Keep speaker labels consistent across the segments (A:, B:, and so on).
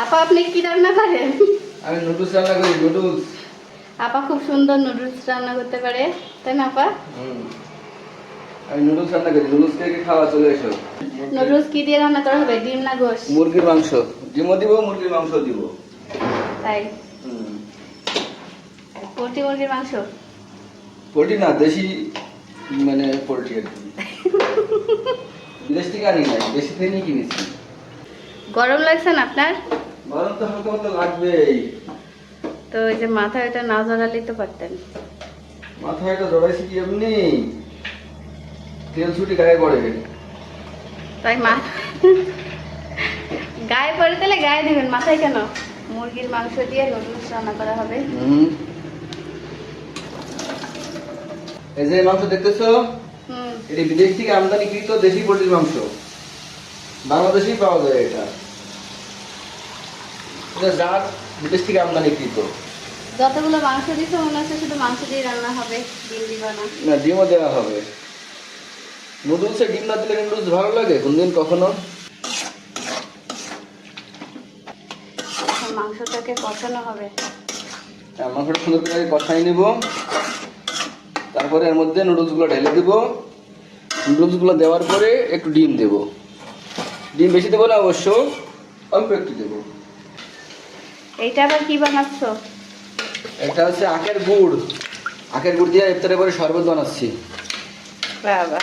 A: আপা আপনি কি রান্না করেন?
B: আমি নুডলস রান্না করি নুডলস।
A: আপা খুব সুন্দর নুডলস রান্না করতে পারে তাই না আপা?
B: আমি নুডলস রান্না করি নুডলস কে খাওয়া চলে এসো।
A: নুডলস কি দিয়ে রান্না করা হবে ডিম না গোশ?
B: মুরগির মাংস। ডিমও দিব মুরগির মাংস দিব।
A: তাই?
B: হুম।
A: পোলট্রি মুরগির মাংস?
B: পোলট্রি না দেশি মানে পোলট্রি আর কি। বিদেশ থেকে আনি নাই দেশি থেকে কিনেছি।
A: গরম লাগছে না আপনার?
B: গরম তো হালকা লাগবেই।
A: তো ওই যে এটা না জড়ালেই তো পারতেন।
B: মাথায় এটা জড়াইছি কি এমনি? তেল ছুটি গায়ে পড়ে।
A: তাই মা গায়ে পড়ে তাহলে গায়ে দিবেন মাথায় কেন? মুরগির মাংস দিয়ে নুডলস রান্না করা হবে।
B: এই যে মাংস দেখতেছো? এটি বিদেশ থেকে আমদানিকৃত দেশি পোলট্রির মাংস। বাংলাদেশেই পাওয়া যায় এটা। এটা জাত বিদেশ থেকে আমদানিকৃত।
A: যতগুলো মাংস দিচ্ছে মনে হচ্ছে শুধু মাংস দিয়ে রান্না হবে ডিম দিবা না।
B: না ডিমও দেওয়া হবে। নুডলসে ডিম না দিলে নুডলস ভালো লাগে? কোনদিন কখনো?
A: মাংসটাকে কষানো হবে।
B: হ্যাঁ, মাংসটা সুন্দর করে কষাই নিব। তারপরে এর মধ্যে নুডলসগুলো ঢেলে দিব। নুডলসগুলো দেওয়ার পরে একটু ডিম দেব। ডিম বেশি দেবো না অবশ্য অল্প একটু দেবো।
A: এইটা আবার কি বানাচ্ছ?
B: একটা হচ্ছে আখের গুড়। আখের গুড় দিয়ে ইফতারে পরে শরবত বানাচ্ছি।
A: বাবা।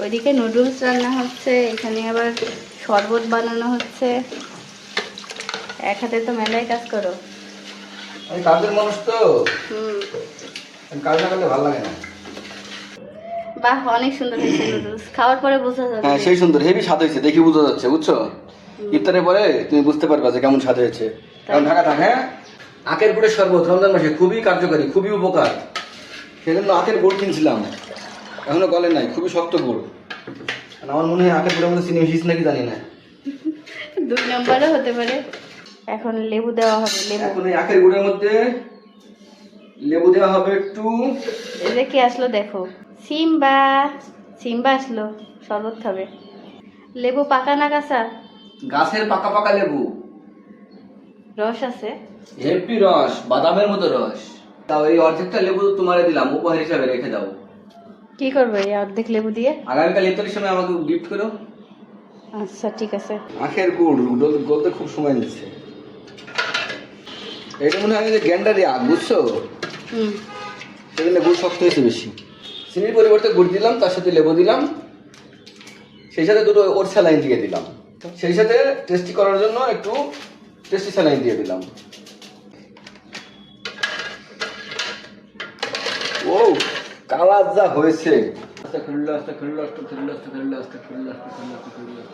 A: ওইদিকে নুডলস রান্না হচ্ছে এখানে আবার শরবত বানানো হচ্ছে। এক হাতে তো মেলায় কাজ করো।
B: আমি কাজের মানুষ তো।
A: হুম।
B: কাজ না করলে ভালো লাগে না।
A: বাহ অনেক সুন্দর হয়েছে নুডলস। খাওয়ার পরে বোঝা যাবে
B: হ্যাঁ সেই সুন্দর। হেভি স্বাদ হয়েছে দেখি বোঝা যাচ্ছে বুঝছ? ইফতারের পরে তুমি বুঝতে পারবা যে কেমন স্বাদ হয়েছে। কারণ ঢাকা থাক হ্যাঁ? আখের গুড়ের শরবত রমজান মাসে খুবই কার্যকারী খুবই উপকার। সেজন্য আখের গুড় কিনছিলাম। এখনও গলে নাই খুবই শক্ত গুড়। আমার মনে হয় আখের গুড়ের মধ্যে চিনি মিশিস নাকি জানি না।
A: দুই নম্বরও হতে পারে। এখন লেবু দেওয়া হবে লেবু।
B: এখন এই আখের গুড়ের মধ্যে লেবু দেওয়া হবে একটু।
A: এই যে কে আসলো দেখো। সিম্বা সিম্বা আসলো শরবত খাবে। লেবু পাকা না কাঁচা?
B: গাছের পাকা পাকা লেবু।
A: রস আছে?
B: হেপি রস বাদামের মতো রস। তাও এই অর্ধেকটা লেবু তোমারে দিলাম উপহার হিসাবে রেখে দাও।
A: কি করবে এই অর্ধেক লেবু দিয়ে?
B: আগামীকাল ইফতারের সময় আমাকে গিফট করো।
A: আচ্ছা ঠিক আছে।
B: আখের গুড় গল- গলতে খুব সময় নিচ্ছে। এটা মনে হয় যে গ্যান্ডারি আখ বুঝছ?
A: হুম।
B: সেজন্য গুড় শক্ত হয়েছে বেশি। চিনির পরিবর্তে গুড় দিলাম তার সাথে লেবু দিলাম। সেই সাথে দুটো ওর স্যালাইন দিয়ে দিলাম। সেই সাথে টেস্টি করার জন্য একটু টেস্টি স্যালাইন দিয়ে দিলাম। ও কালার যা হয়েছে। আস্তাগফিরুল্লাহ, আস্তাগফিরুল্লাহ, আস্তাগফিরুল্লাহ, আস্তাগফিরুল্লাহ, আস্তাগফিরুল্লাহ, আস্তাগফিরুল্লাহ, আস্তাগফিরুল্লাহ, আস্তাগফিরুল্লাহ।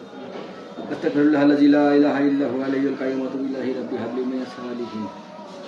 B: আস্তাগফিরুল্লাহ আস্তাগফিরুল্লাহ আস্তাগফিরুল্লাহ আস্তাগফিরুল্লাহ আস্তাগফিরুল্লাহ আস্তাগফিরুল্লাহ আস্তাগফিরুল্লাহ আস্তাগফিরুল্লাহ কাইয়্যুম